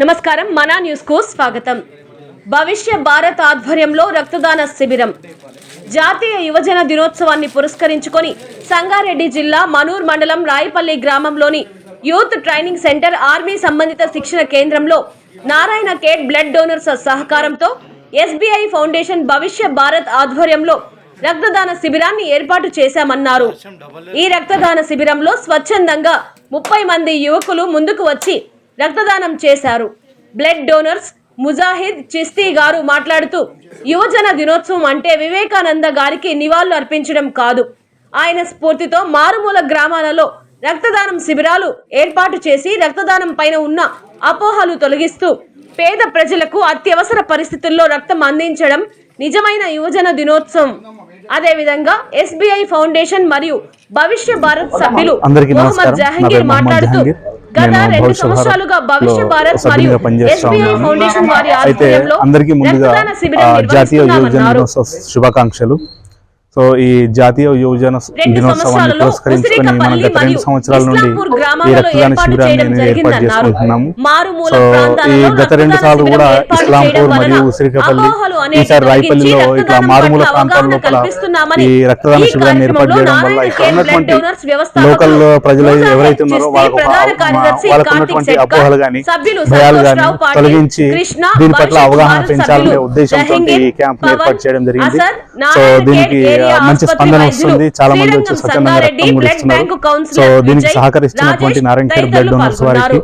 నమస్కారం మనా న్యూస్కు స్వాగతం. భవిష్య భారత్ ఆధ్వర్యంలో రక్తదాన శిబిరం. జాతీయ యువజన దినోత్సవాన్ని పురస్కరించుకొని సంగారెడ్డి జిల్లా మనూర్ మండలం రాయపల్లి గ్రామంలోని యూత్ ట్రైనింగ్ సెంటర్ ఆర్మీ సంబంధిత శిక్షణ కేంద్రంలో నారాయణ కేట్ బ్లడ్ డోనర్స్ సహకారంతో ఎస్బీఐ ఫౌండేషన్ భవిష్య భారత్ ఆధ్వర్యంలో రక్తదాన శిబిరాన్ని ఏర్పాటు చేశామన్నారు. ఈ రక్తదాన శిబిరంలో స్వచ్ఛందంగా ముప్పై మంది యువకులు ముందుకు వచ్చి రక్తదానం చేశారు. బ్లడ్ డోనర్స్ ముజాహిద్ చిస్తీ గారు మాట్లాడుతూ యువజన దినోత్సవం అంటే వివేకానంద గారికి నివాళులు అర్పించడం కాదు. ఆయన స్ఫూర్తితో మారుమూల గ్రామాలలో రక్తదానం శిబిరాలు ఏర్పాటు చేసి రక్తదానం పైన ఉన్న అపోహలు తొలగిస్తూ పేద ప్రజలకు అత్యవసర పరిస్థితుల్లో రక్తం అందించడం నిజమైన యువజన దినోత్సవం. అదేవిధంగా ఎస్బీఐ ఫౌండేషన్ మరియు భవిష్య భారత్ సభ్యులు మొహమ్మద్ జహంగీర్ మాట్లాడుతూ. గత రెండు భవిష్య సంవత్సరాలుగా భారత్లో భవిష్య భారత్ మరియు ఎస్బీఐ. ఫౌండేషన్ వారి ఆధ్వర్యంలో రక్తదాన శిబిరం నిర్వహిస్తున్నామన్నారు శుభాకాంక్షలు సో ఈ జాతీయ యువజన దినోత్సవాన్ని పురస్కరించుకొని మనం గత రెండు సంవత్సరాల నుండి ఈ రక్తదాన శిబిరాన్ని ఏర్పాటు. చేసుకుంటున్నాము సో ఈ గత రెండు సార్లు కూడా ఇస్లాంపూర్ మరియు ఉసిరికపల్లి ఈసారి రాయపల్లిలో ఇట్లా మారుమూల ప్రాంతాల లోపల ఈ రక్తదాన శిబిరాన్ని ఏర్పాటు చేయడం వల్ల ఇక్కడ ఉన్నటువంటి లోకల్ ప్రజలు ఎవరైతే ఉన్నారో వాళ్ళకు వాళ్ళకు ఉన్నటువంటి అపోహలు కానీ భయాలు కానీ తొలగించి దీని పట్ల అవగాహన పెంచాలనే ఉద్దేశంతో ఈ క్యాంప్ ఏర్పాటు చేయడం జరిగింది సో దీనికి మంచి స్పందన వస్తుంది. చాలా మంది వచ్చి స్వచ్ఛందంగా రక్తం కూడా ఇస్తున్నారు సో దీనికి సహకరిస్తున్నటువంటి నారాయణ కేర్ బ్లడ్ డోనర్స్ వారికి.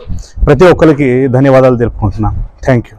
ప్రతి ఒక్కరికి ధన్యవాదాలు తెలుపుకుంటున్నాను. Thank you.